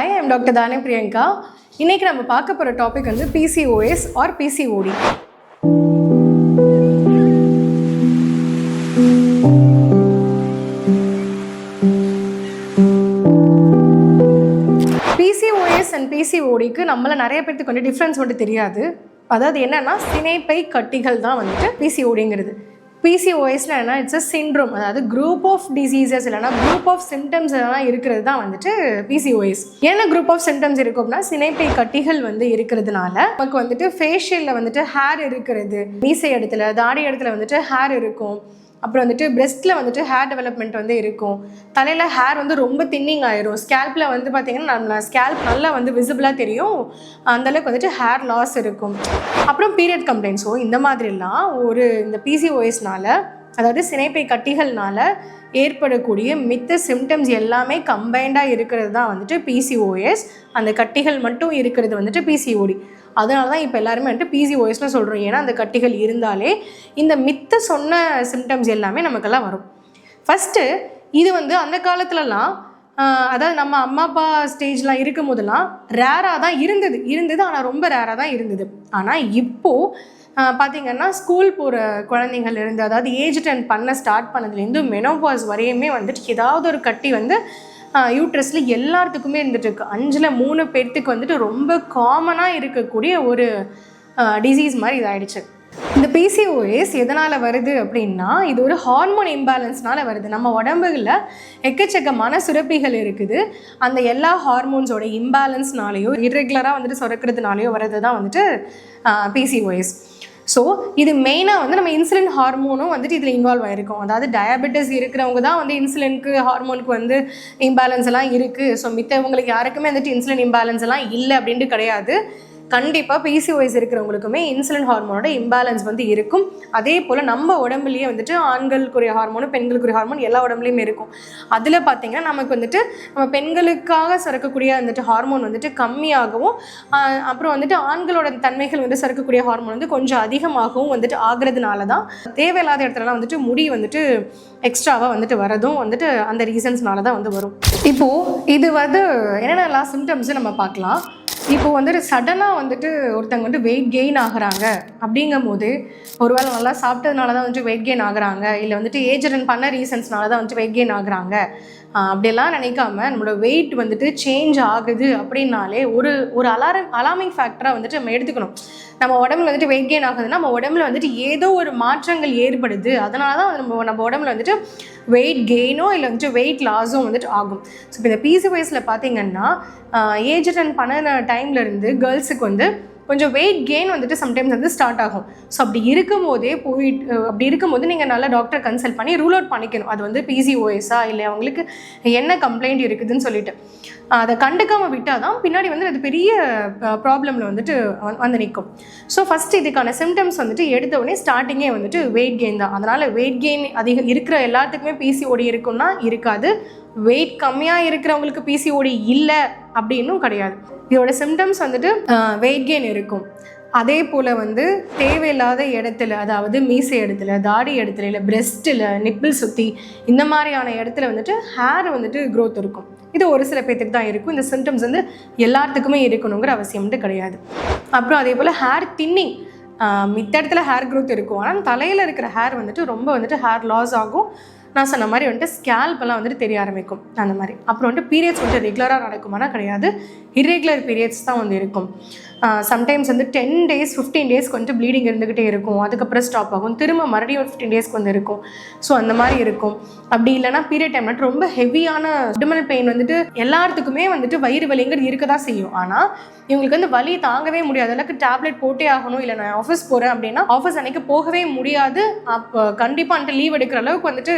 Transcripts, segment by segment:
Hi I'm doctor தானே பிரியங்கா இன்னைக்கு நம்ம பார்க்க போகிற டாபிக் வந்து PCOS or PCOD PCOS and பிசிஓடிக்கு நம்மள நிறைய பேர்த்துக்கு வந்து டிஃப்ரென்ஸ் மட்டும் தெரியாது. அதாவது என்னன்னா சினைப்பை கட்டிகள் தான் வந்துட்டு பிசிஓடிங்கிறது பிசிஓஎஸ்ல என்ன இட்ஸ் அ சிண்ட்ரோம் அதாவது குரூப் ஆஃப் டிசீசஸ் இல்லைனா குரூப் ஆஃப் சிம்டம்ஸ் எல்லாம் இருக்கிறது தான் வந்துட்டு பிசிஓஎஸ் என்ன குரூப் ஆஃப் சிம்டம்ஸ் இருக்கும் அப்படின்னா சினைப்பை கட்டிகள் வந்து இருக்கிறதுனால நமக்கு வந்துட்டு ஃபேஷியலில் வந்துட்டு ஹேர் இருக்கிறது. மீசை இடத்துல தாடி இடத்துல வந்துட்டு ஹேர் இருக்கும். அப்புறம் வந்துட்டு பிரெஸ்ட்டில் வந்துட்டு ஹேர் டெவலப்மெண்ட் வந்து இருக்கும். தலையில் ஹேர் வந்து ரொம்ப தின்னிங் ஆயிரும். ஸ்கேல்பில் வந்து பார்த்தீங்கன்னா நம்ம ஸ்கேல்ப் நல்லா வந்து விசிபிளாக தெரியும். அந்தளவுக்கு வந்துட்டு ஹேர் லாஸ் இருக்கும். அப்புறம் பீரியட் கம்ப்ளைண்ட்ஸோ இந்த மாதிரிலாம் ஒரு இந்த பிசிஓஎஸ்னால அதாவது சினைப்பை கட்டிகள்னால ஏற்படக்கூடிய மித்த சிம்டம்ஸ் எல்லாமே கம்பைண்டாக இருக்கிறது தான் வந்துட்டு பிசிஓஎஸ் அந்த கட்டிகள் மட்டும் இருக்கிறது வந்துட்டு பிசிஓடி அதனால தான் இப்போ எல்லாருமே வந்துட்டு பிசிஓஎஸ்னு சொல்கிறோம் ஏன்னா அந்த கட்டிகள் இருந்தாலே இந்த மித்த சொன்ன சிம்டம்ஸ் எல்லாமே நமக்கெல்லாம் வரும். ஃபஸ்ட்டு இது வந்து அந்த காலத்துலலாம் அதாவது நம்ம அம்மா அப்பா ஸ்டேஜ்லாம் இருக்கும் போதெல்லாம் ரேராக தான் இருந்தது. இருந்தது ஆனால் ரொம்ப ரேராக தான் இருந்தது. ஆனால் இப்போது பார்த்தீங்கன்னா ஸ்கூல் போகிற குழந்தைங்கள் இருந்து அதாவது ஏஜ் டென் பண்ண ஸ்டார்ட் பண்ணதுலேருந்து மெனோபாஸ் வரையுமே வந்துட்டு ஏதாவது ஒரு கட்டி வந்து யூட்ரஸில் எல்லாத்துக்குமே இருந்துகிட்ருக்கு அஞ்சில் மூணு பேர்த்துக்கு வந்துட்டு ரொம்ப காமனாக இருக்கக்கூடிய ஒரு டிசீஸ் மாதிரி இதாயிடுச்சு. இந்த பிசிஓஎஸ் எதனால் வருது அப்படின்னா இது ஒரு ஹார்மோன் இம்பேலன்ஸ்னால் வருது. நம்ம உடம்புல எக்கச்சக்கமான சுரப்பிகள் இருக்குது. அந்த எல்லா ஹார்மோன்ஸோட இம்பேலன்ஸ்னாலேயோ இர்ரெகுலராக வந்துட்டு சுரக்கிறதுனாலையோ வர்றது தான் வந்துட்டு பிசிஓஎஸ் ஸோ இது மெயினாக வந்து நம்ம இன்சுலின் ஹார்மோனும் வந்துட்டு இதில் இன்வால்வ் ஆகிருக்கும் அதாவது டயபெட்டிஸ் இருக்கிறவங்க தான் வந்து இன்சுலினுக்கு ஹார்மோனுக்கு வந்து இம்பேலன்ஸ் எல்லாம் இருக்குது ஸோ மித்தவங்களுக்கு யாருக்குமே வந்துட்டு இன்சுலின் இம்பேலன்ஸ் எல்லாம் இல்லை அப்படின்ட்டு கிடையாது. கண்டிப்பாக பிசிஓஎஸ் இருக்கிறவங்களுக்குமே இன்சுலின் ஹார்மோனோட இம்பேலன்ஸ் வந்து இருக்கும். அதே போல் நம்ம உடம்புலேயே வந்துட்டு ஆண்களுக்குரிய ஹார்மோனும் பெண்களுக்குரிய ஹார்மோன் எல்லா உடம்புலையுமே இருக்கும். அதில் பார்த்தீங்கன்னா நமக்கு வந்துட்டு நம்ம பெண்களுக்காக சுரக்கக்கூடிய வந்துட்டு ஹார்மோன் வந்துட்டு கம்மியாகவும் அப்புறம் வந்துட்டு ஆண்களோட தன்மைகள் வந்து சுரக்கக்கூடிய ஹார்மோன் வந்து கொஞ்சம் அதிகமாகவும் வந்துட்டு ஆகிறதுனால தான் தேவையில்லாத இடத்துலலாம் வந்துட்டு முடி வந்துட்டு எக்ஸ்ட்ராவாக வந்துட்டு வரதும் வந்துட்டு அந்த ரீசன்ஸ்னால தான் வந்து வரும். இப்போது இது வந்து என்னென்னலாம் சிம்டம்ஸ் நம்ம பார்க்கலாம். இப்போ வந்துட்டு சடனாக வந்துட்டு ஒருத்தங்க வந்து வெயிட் கெயின் ஆகுறாங்க. அப்படிங்கும் போது ஒருவேளை நல்லா சாப்பிட்டதுனால தான் வந்துட்டு வெயிட் கெயின் ஆகுறாங்க. இல்லை வந்துட்டு ஏஜ் ரன் பண்ண ரீசன்ஸ்னால தான் வந்துட்டு வெயிட் கெயின் ஆகுறாங்க. அப்படியெல்லாம் நினைக்காம நம்மளோட வெயிட் வந்துட்டு சேஞ்ச் ஆகுது அப்படின்னாலே ஒரு ஒரு அலாரம் அலாமிங் ஃபேக்டராக வந்துட்டு நம்ம எடுத்துக்கணும். நம்ம உடம்புல வந்துட்டு வெயிட் கெயின் ஆகுதுன்னா நம்ம உடம்புல வந்துட்டு ஏதோ ஒரு மாற்றங்கள் ஏற்படுது. அதனால தான் நம்ம நம்ம உடம்புல வந்துட்டு வெயிட் கெயினோ இல்லை வந்துட்டு வெயிட் லாஸும் வந்துட்டு ஆகும். ஸோ இப்போ இந்த பிசி வயசில் பார்த்தீங்கன்னா ஏஜ் அட்டன் பண்ண டைம்லேருந்து கேர்ள்ஸுக்கு வந்து கொஞ்சம் வெயிட் கெயின் வந்துட்டு சம்டைம்ஸ் வந்து ஸ்டார்ட் ஆகும். ஸோ அப்படி இருக்கும் போதே போயிட்டு அப்படி இருக்கும்போது நீங்கள் நல்லா டாக்டர் கன்சல்ட் பண்ணி ரூல் அவுட் பண்ணிக்கணும். அது வந்து பிசிஓஎஸா இல்லை அவங்களுக்கு என்ன கம்ப்ளைண்ட் இருக்குதுன்னு சொல்லிட்டு. அதை கண்டுக்காமல் விட்டால் தான் பின்னாடி வந்து அது பெரிய ப்ராப்ளமில் வந்துட்டு வந்து- வந்து நிற்கும். ஸோ ஃபஸ்ட் இதுக்கான சிம்டம்ஸ் வந்துட்டு எடுத்த உடனே ஸ்டார்டிங்கே வந்துட்டு வெயிட் கெயின் தான். அதனால் வெயிட் கெயின் அதிகம் இருக்கிற எல்லாத்துக்குமே பிசிஓடி இருக்கும்னா இருக்காது. வெயிட் கம்மியாக இருக்கிறவங்களுக்கு பிசிஓடி இல்லை அப்படின்னும் கிடையாது. இதோட சிம்டம்ஸ் வந்துட்டு வெயிட் கெயின் இருக்கும். அதே போல் வந்து தேவையில்லாத இடத்துல அதாவது மீசை இடத்துல தாடி இடத்துல இல்லை பிரெஸ்ட்டில் நிப்பிள் சுற்றி இந்த மாதிரியான இடத்துல வந்துட்டு ஹேர் வந்துட்டு க்ரோத் இருக்கும். இது ஒரு சில பேர்த்துக்கு தான் இருக்கும். இந்த சிம்டம்ஸ் வந்து எல்லாத்துக்குமே இருக்கணுங்கிற அவசியம் வந்துட்டு கிடையாது. அப்புறம் அதே போல் ஹேர் தின்னிங் மித்த இடத்துல ஹேர் க்ரோத் இருக்கும். ஆனால் தலையில் இருக்கிற ஹேர் வந்துட்டு ரொம்ப வந்துட்டு ஹேர் லாஸ் ஆகும். நான் சொன்ன மாதிரி வந்துட்டு ஸ்கேல்ப் எல்லாம் வந்துட்டு தெரிய ஆரம்பிக்கும். அந்த மாதிரி. அப்புறம் வந்துட்டு பீரியட்ஸ் வந்துட்டு ரெகுலராக நடக்குமானா கிடையாது. இர்ரெகுலர் பீரியட்ஸ் தான் வந்து இருக்கும். சம்டைம்ஸ் வந்து டென் டேஸ் ஃபிஃப்டீன் டேஸ்க்கு வந்துட்டு ப்ளீடிங் இருந்துக்கிட்டே இருக்கும். அதுக்கப்புறம் ஸ்டாப் ஆகும். திரும்ப மறுபடியும் ஒரு ஃபிஃப்டீன் டேஸ்க்கு வந்து இருக்கும். ஸோ அந்த மாதிரி இருக்கும். அப்படி இல்லைன்னா பீரியட் டைம் வந்துட்டு ரொம்ப ஹெவியான அப்டமல் பெயின் வந்துட்டு எல்லாத்துக்குமே வந்துட்டு வயிறு வலிங்கிறது இருக்க தான் செய்யும். ஆனால் இவங்களுக்கு வந்து வலி தாங்கவே முடியாது. அளவுக்கு டேப்லெட் போட்டே ஆகணும். இல்லை நான் ஆஃபீஸ் போகிறேன் அப்படின்னா ஆஃபீஸ் அன்னைக்கு போகவே முடியாது. அப்போ கண்டிப்பாக வந்துட்டு லீவ் எடுக்கிற அளவுக்கு வந்துட்டு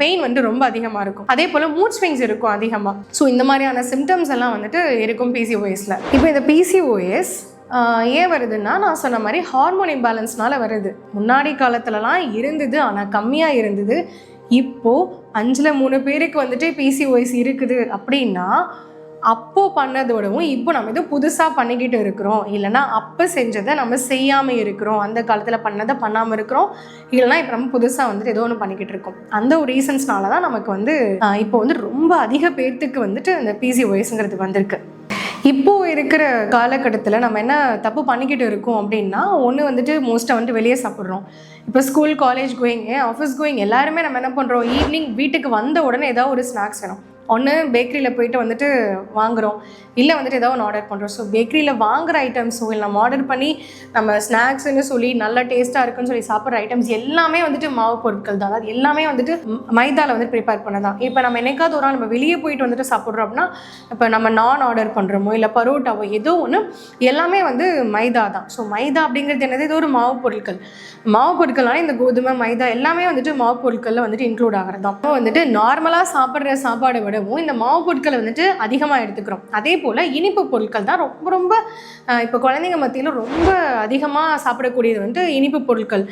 பெயின் வந்து ரொம்ப அதிகமாக இருக்கும். அதே போல் மூட் ஸ்விங்ஸ் இருக்கும் அதிகமாக ஸோ இந்த மாதிரியான சிம்டம்ஸ் எல்லாம் வந்துட்டு இருக்கும் பிசிஓஎஸில் இப்போ இந்த பிசிஓஎஸ் ஏன் வருதுன்னா நான் சொன்ன மாதிரி ஹார்மோன் இம்பேலன்ஸ்னால வருது. முன்னாடி காலத்துலலாம் இருந்தது ஆனால் கம்மியாக இருந்தது. இப்போது அஞ்சில் மூணு பேருக்கு வந்துட்டு பிசிஓஎஸ் இருக்குது அப்படின்னா அப்போ பண்ணதோடவும் இப்போ நம்ம ஏதோ புதுசாக பண்ணிக்கிட்டு இருக்கிறோம். இல்லைன்னா அப்போ செஞ்சதை நம்ம செய்யாமல் இருக்கிறோம். அந்த காலத்தில் பண்ணதை பண்ணாமல் இருக்கிறோம். இல்லைன்னா இப்போ நம்ம புதுசாக வந்துட்டு ஏதோ ஒன்று பண்ணிக்கிட்டு இருக்கோம். அந்த ஒரு ரீசன்ஸ்னால தான் நமக்கு வந்து இப்போ வந்து ரொம்ப அதிக பேர்த்துக்கு வந்துட்டு இந்த பிசிஓஎஸ்ங்கிறது வந்திருக்கு. இப்போ இருக்கிற காலகட்டத்தில் நம்ம என்ன தப்பு பண்ணிக்கிட்டு இருக்கோம் அப்படின்னா ஒன்று வந்துட்டு மோஸ்ட்டாக வந்துட்டு வெளியே சாப்பிட்றோம். இப்போ school college going office going எல்லாருமே நம்ம என்ன பண்ணுறோம் ஈவினிங் வீட்டுக்கு வந்த உடனே ஏதாவது ஒரு ஸ்நாக்ஸ் வேணும். ஒன்று பேக்கரியில் போயிட்டு வந்துட்டு வாங்குகிறோம் இல்லை வந்துட்டு ஏதோ ஒன்று ஆர்டர் பண்ணுறோம் ஸோ பேக்கரியில் வாங்குகிற ஐட்டம்ஸோ இல்லை நம்ம ஆர்டர் பண்ணி நம்ம ஸ்நாக்ஸ்னு சொல்லி நல்லா டேஸ்ட்டாக இருக்குன்னு சொல்லி சாப்பிட்ற ஐட்டம்ஸ் எல்லாமே வந்துட்டு மாவு பொருட்கள் தான். அதாவது எல்லாமே வந்துட்டு மைதாவில் வந்து ப்ரிப்பேர் பண்ணதான். இப்போ நம்ம என்னைக்காவது ஒரு நாள் நம்ம வெளியே போயிட்டு வந்துட்டு சாப்பிட்றோம் அப்படின்னா இப்போ நம்ம நான் ஆர்டர் பண்ணுறோமோ இல்லை பரோட்டாவோ ஏதோ ஒன்று எல்லாமே வந்து மைதா தான். ஸோ மைதா அப்படிங்கிறது என்னது? இது ஒரு மாவு பொருட்கள். மாவு பொருட்கள்னால இந்த கோதுமை மைதா எல்லாமே வந்துட்டு மாவு பொருட்களில் வந்துட்டு இன்க்ளூட் ஆகிறது தான் அப்போ வந்துட்டு நார்மலாக சாப்பிட்ற சாப்பாடை விட விடவும் இந்த மாவு பொருட்களை வந்துட்டு அதிகமாக எடுத்துக்கிறோம். அதே போல் இனிப்பு பொருட்கள் தான் ரொம்ப ரொம்ப இப்போ குழந்தைங்க மத்தியில் ரொம்ப அதிகமாக சாப்பிடக்கூடியது வந்துட்டு இனிப்பு பொருட்கள்.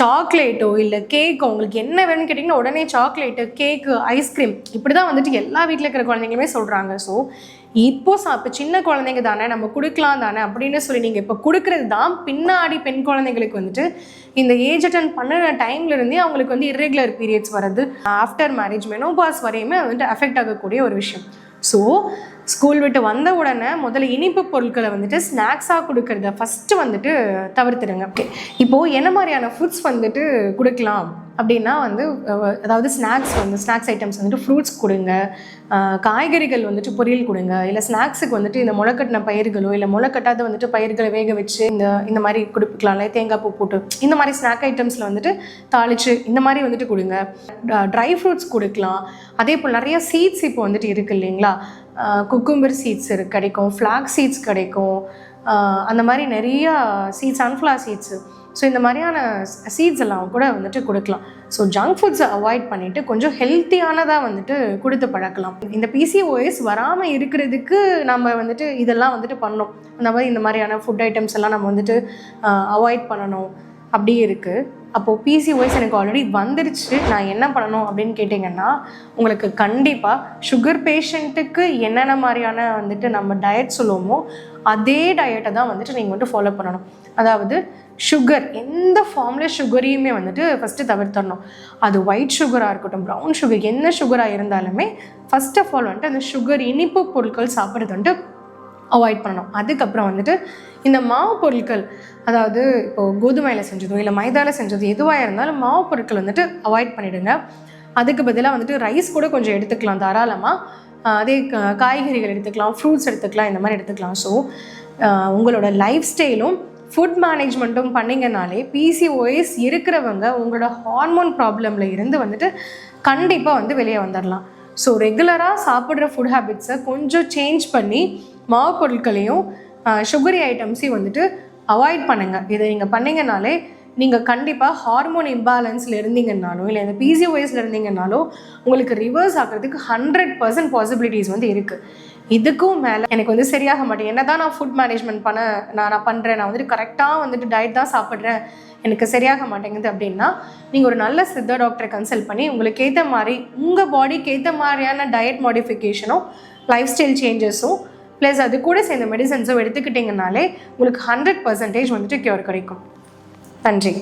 சாக்லேட்டோ இல்லை கேக்கோ உங்களுக்கு என்ன வேணும்னு கேட்டிங்கன்னா உடனே சாக்லேட்டு கேக்கு ஐஸ்கிரீம் இப்படி தான் வந்துட்டு எல்லா வீட்டில் இருக்கிற குழந்தைங்களுமே சொல்கிறாங்க ஸோ இப்போ சா இப்போ சின்ன குழந்தைங்க தானே நம்ம கொடுக்கலாம் தானே அப்படின்னு சொல்லி நீங்கள் இப்போ கொடுக்கறது தான் பின்னாடி பெண் குழந்தைங்களுக்கு வந்துட்டு இந்த ஏஜ் அட்டன் பண்ணுற டைம்லேருந்தே அவங்களுக்கு வந்து இர்ரெகுலர் பீரியட்ஸ் வர்றது ஆஃப்டர் மேரேஜ் மெனோபாஸ் வரையுமே அது வந்துட்டு அஃபெக்ட் ஆகக்கூடிய ஒரு விஷயம். ஸோ ஸ்கூல் விட்டு வந்த உடனே முதல்ல இனிப்பு பொருட்களை வந்துட்டு ஸ்நாக்ஸாக கொடுக்கறத ஃபஸ்ட்டு வந்துட்டு தவிர்த்துடுங்க. ஓகே இப்போது என்ன மாதிரியான ஃபுட்ஸ் வந்துட்டு கொடுக்கலாம்? அப்படின்னா வந்து அதாவது ஸ்நாக்ஸ் வந்து ஸ்நாக்ஸ் ஐட்டம்ஸ் வந்துட்டு ஃப்ரூட்ஸ் கொடுங்க. காய்கறிகள் வந்துட்டு பொரியல் கொடுங்க. இல்லை ஸ்நாக்ஸுக்கு வந்துட்டு இந்த முளைக்கட்டின பயிர்களோ இல்லை முளைக்கட்டாத வந்துட்டு பயிர்களை வேக வச்சு இந்த இந்த மாதிரி கொடுக்கலாம்ல தேங்காய் பூ போட்டு இந்த மாதிரி ஸ்நாக் ஐட்டம்ஸில் வந்துட்டு தாளிச்சு இந்த மாதிரி வந்துட்டு கொடுங்க. ட்ரை ஃப்ரூட்ஸ் கொடுக்கலாம். அதே போல் நிறைய சீட்ஸ் இப்போ வந்துட்டு இருக்குது இல்லைங்களா? குக்கும்பர் சீட்ஸ் கிடைக்கும் ஃப்ளாக் சீட்ஸ் கிடைக்கும். அந்த மாதிரி நிறைய சீட்ஸ் சன்ஃப்ளவர் சீட்ஸு ஸோ இந்த மாதிரியான சீட்ஸ் எல்லாம் கூட வந்துட்டு கொடுக்கலாம். ஸோ ஜங்க் ஃபுட்ஸை அவாய்ட் பண்ணிவிட்டு கொஞ்சம் ஹெல்த்தியானதாக வந்துட்டு கொடுத்து பழக்கலாம். இந்த பிசிஓஎஸ் வராமல் இருக்கிறதுக்கு நம்ம வந்துட்டு இதெல்லாம் வந்துட்டு பண்ணணும். அந்த மாதிரி இந்த மாதிரியான ஃபுட் ஐட்டம்ஸ் எல்லாம் நம்ம வந்துட்டு அவாய்ட் பண்ணணும். அப்படி இருக்குது அப்போது பிசிஓஎஸ் எனக்கு ஆல்ரெடி வந்துருச்சு. நான் என்ன பண்ணணும் அப்படின்னு கேட்டிங்கன்னா உங்களுக்கு கண்டிப்பாக சுகர் பேஷண்ட்டுக்கு என்னென்ன மாதிரியான வந்துட்டு நம்ம டயட் சொல்லுவோமோ அதே டயட்டை தான் வந்துட்டு நீங்கள் வந்துட்டு ஃபாலோ பண்ணணும். அதாவது சுகர் எந்த ஃபார்மில் சுகரையுமே வந்துட்டு ஃபஸ்ட்டு தவிர்த்தரணும் அது ஒயிட் சுகராக இருக்கட்டும் ப்ரௌன் சுகர் என்ன சுகராக இருந்தாலுமே ஃபர்ஸ்ட் ஆஃப் ஆல் வந்துட்டு அந்த சுகர் இனிப்பு பொருட்கள் சாப்பிட்றது வந்துட்டு அவாய்ட் பண்ணணும். அதுக்கப்புறம் வந்துட்டு இந்த மாவு பொருட்கள் அதாவது இப்போ கோதுமையில் செஞ்சதோ இல்லை மைதாவில் செஞ்சதோ எதுவாக இருந்தாலும் மாவு பொருட்கள் வந்துட்டு அவாய்ட் பண்ணிடுங்க. அதுக்கு பதிலாக வந்துட்டு ரைஸ் கூட கொஞ்சம் எடுத்துக்கலாம் தாராளமாக அதே காய்கறிகள் எடுத்துக்கலாம் ஃப்ரூட்ஸ் எடுத்துக்கலாம் இந்த மாதிரி எடுத்துக்கலாம். ஸோ உங்களோட லைஃப் ஸ்டைலும் ஃபுட் மேனேஜ்மெண்ட்டும் பண்ணிங்கனாலே பிசிஓஎஸ் இருக்கிறவங்க உங்களோட ஹார்மோன் ப்ராப்ளமில் இருந்து வந்துட்டு கண்டிப்பாக வந்து வெளியே வந்துடலாம் ஸோ ரெகுலராக சாப்பிட்ற ஃபுட் ஹேபிட்ஸை கொஞ்சம் சேஞ்ச் பண்ணி மாவு பொருட்களையும் சுகரி ஐட்டம்ஸையும் வந்துட்டு அவாய்ட் பண்ணுங்கள் இதை நீங்கள் பண்ணிங்கனாலே நீங்கள் கண்டிப்பாக ஹார்மோன் இம்பேலன்ஸில் இருந்தீங்கன்னாலும் இல்லை இந்த பிசிஓஎஸில் இருந்தீங்கன்னாலும் உங்களுக்கு ரிவர்ஸ் ஆகிறதுக்கு ஹண்ட்ரட் பர்சன்ட் பாசிபிலிட்டிஸ் வந்து இருக்குது இதுக்கும் மேலே எனக்கு வந்து சரியாக மாட்டேன். என்ன தான் நான் ஃபுட் மேனேஜ்மெண்ட் பண்ண நான் நான் பண்ணுறேன் நான் வந்துட்டு கரெக்டாக வந்துட்டு டயட் தான் சாப்பிட்றேன் எனக்கு சரியாக மாட்டேங்குது அப்படின்னா நீங்கள் ஒரு நல்ல சித்த டாக்டரை கன்சல்ட் பண்ணி உங்களுக்கு ஏற்ற மாதிரி உங்கள் பாடிக்கு ஏற்ற மாதிரியான டயட் மாடிஃபிகேஷனும் லைஃப் ஸ்டைல் சேஞ்சஸும் ப்ளஸ் அது கூட சேர்ந்த மெடிசன்ஸும் எடுத்துக்கிட்டிங்கனாலே உங்களுக்கு ஹண்ட்ரட் பர்சன்டேஜ் வந்துட்டு க்யூர் கிடைக்கும். நன்றி.